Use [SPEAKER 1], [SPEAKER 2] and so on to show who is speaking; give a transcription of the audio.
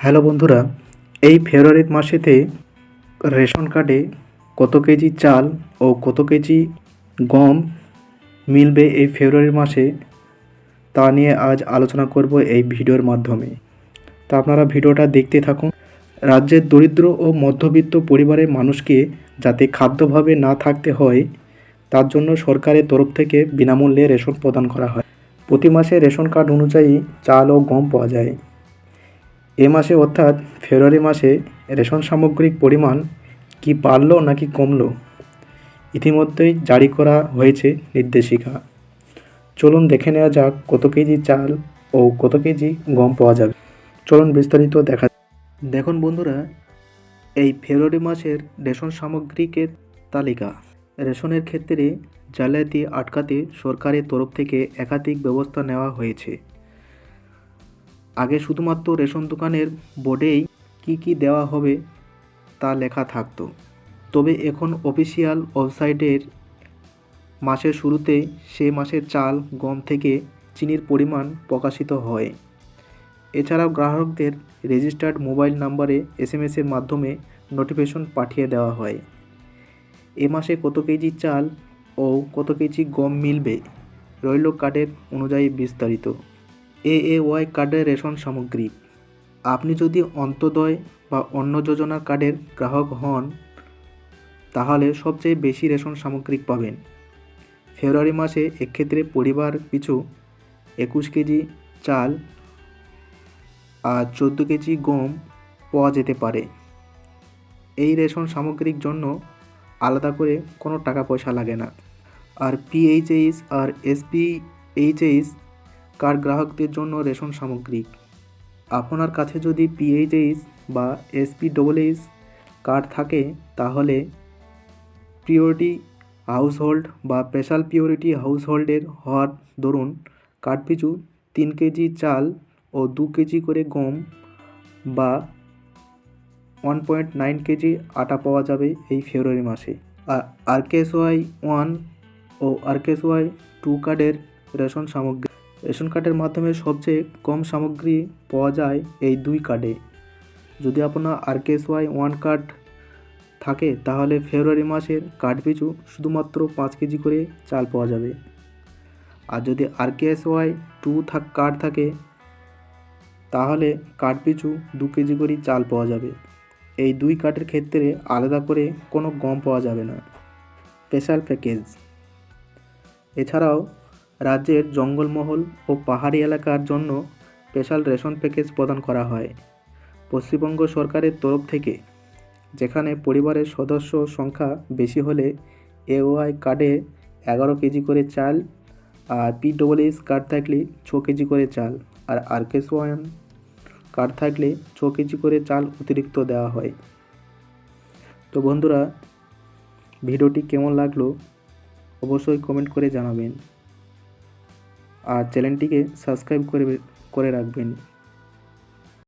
[SPEAKER 1] Hello বন্ধুরা, এই ফেব্রুয়ারি মাসেতে ration কার্ডে কত কেজি চাল ও কত কেজি গম মিলবে এই ফেব্রুয়ারি মাসে তা নিয়ে আজ আলোচনা করব এই ভিডিওর মাধ্যমে। তা আপনারা ভিডিওটা দেখতে থাকুন। রাজ্যের দরিদ্র ও মধ্যবিত্ত পরিবারের মানুষকে যাতে খাদ্যভাবে না থাকতে হয়, তার জন্য সরকারের তরফ থেকে বিনামূল্যে রেশন প্রদান করা হয়। প্রতি মাসে রেশন কার্ড অনুযায়ী চাল ও গম পাওয়া যায়। এ মাসে অর্থাৎ ফেব্রুয়ারি মাসে রেশন সামগ্রিক পরিমাণ কি বাড়লো নাকি কমলো? ইতিমধ্যেই জারি করা হয়েছে নির্দেশিকা। চলুন দেখে নেওয়া যাক কত কেজি চাল ও কত কেজি গম পাওয়া যাবে। চলুন বিস্তারিত দেখা দেখুন বন্ধুরা, এই ফেব্রুয়ারি মাসের রেশন সামগ্রিকের তালিকা। রেশনের ক্ষেত্রে জালিয়াতি আটকাতে সরকারের তরফ থেকে একাধিক ব্যবস্থা নেওয়া হয়েছে। আগে শুধুমাত্র রেশন দোকানের বোর্ডেই কি কি দেওয়া হবে তা লেখা থাকতো। তবে এখন অফিসিয়াল ওয়েবসাইটের মাসের শুরুতে সে মাসের চাল, গম থেকে চিনির পরিমাণ প্রকাশিত হয়। এছাড়াও গ্রাহকদের রেজিস্টার্ড মোবাইল নাম্বারে এস এসএমএসের মাধ্যমে নোটিফিকেশন পাঠিয়ে দেওয়া হয়। এ মাসে কত কেজি চাল ও কত কেজি গম মিলবে? রইল কার্ডের অনুযায়ী বিস্তারিত। এ এ ওয়াই কার্ডের রেশন সামগ্রী। আপনি যদি অন্তোদয় বা অন্য যোজনা কার্ডের গ্রাহক হন, তাহলে সবচেয়ে বেশি রেশন সামগ্রী পাবেন। ফেব্রুয়ারি মাসে এক্ষেত্রে পরিবার পিছু একুশ কেজি চাল আর চোদ্দ কেজি গম পাওয়া যেতে পারে। এই রেশন সামগ্রীর জন্য আলাদা করে কোনো টাকা পয়সা লাগে না। আর পিএইচএইচ আর এসপিএইচএইচ কার্ড গ্রাহকদের জন্য রেশন সামগ্রী? আপনার কাছে যদি পিএইচএইচ বা এসপি ডবলএইচ কার্ড থাকে, তাহলে প্রিওরিটি হাউসহোল্ড বা স্পেশাল পিওরিটি হাউসহোল্ডের হওয়ার দরুন কার্ড পিছু তিন কেজি চাল ও দু কেজি করে গম বা ওয়ান পয়েন্ট নাইন কেজি আটা পাওয়া যাবে এই ফেব্রুয়ারি মাসে। আর আরকেএসওয়াই ওয়ান ও আরকেএসওয়াই টু কার্ডের রেশন সামগ্রী রেশন কার্ডের মাধ্যমে সবচেয়ে কম সামগ্রী পাওয়া যায় এই দুই কার্ডে। যদি আপনার আরকেএসওয়াই ওয়ান কার্ড থাকে, তাহলে ফেব্রুয়ারি মাসের কার্ড পিছু শুধুমাত্র পাঁচ কেজি করে চাল পাওয়া যাবে। আর যদি আরকেএসওয়াই টু থাক, কার্ড থাকে, তাহলে কার্ড পিছু দু কেজি করে চাল পাওয়া যাবে। এই দুই কার্ডের ক্ষেত্রে আলাদা করে কোনো গম পাওয়া যাবে না। Special package. এছাড়াও রাজ্যের জঙ্গলমহল ও পাহাড়ি এলাকার জন্য স্পেশাল রেশন প্যাকেজ প্রদান করা হয়। পশ্চিমবঙ্গ সরকারের তরফ থেকে, যেখানে পরিবারের সদস্য সংখ্যা বেশি হলে এওআই কার্ডে এগারো কেজি করে চাল আর পিডব্লিউএস কার্ড থাকলে ছ কেজি করে চাল আর আরকেস ওয়ান কার্ড থাকলে ছ কেজি করে চাল অতিরিক্ত দেওয়া হয়। তো বন্ধুরা, ভিডিওটি কেমন লাগল অবশ্যই কমেন্ট করে জানাবেন। আর চ্যানেলটিকে সাবস্ক্রাইব করে করে রাখবেন।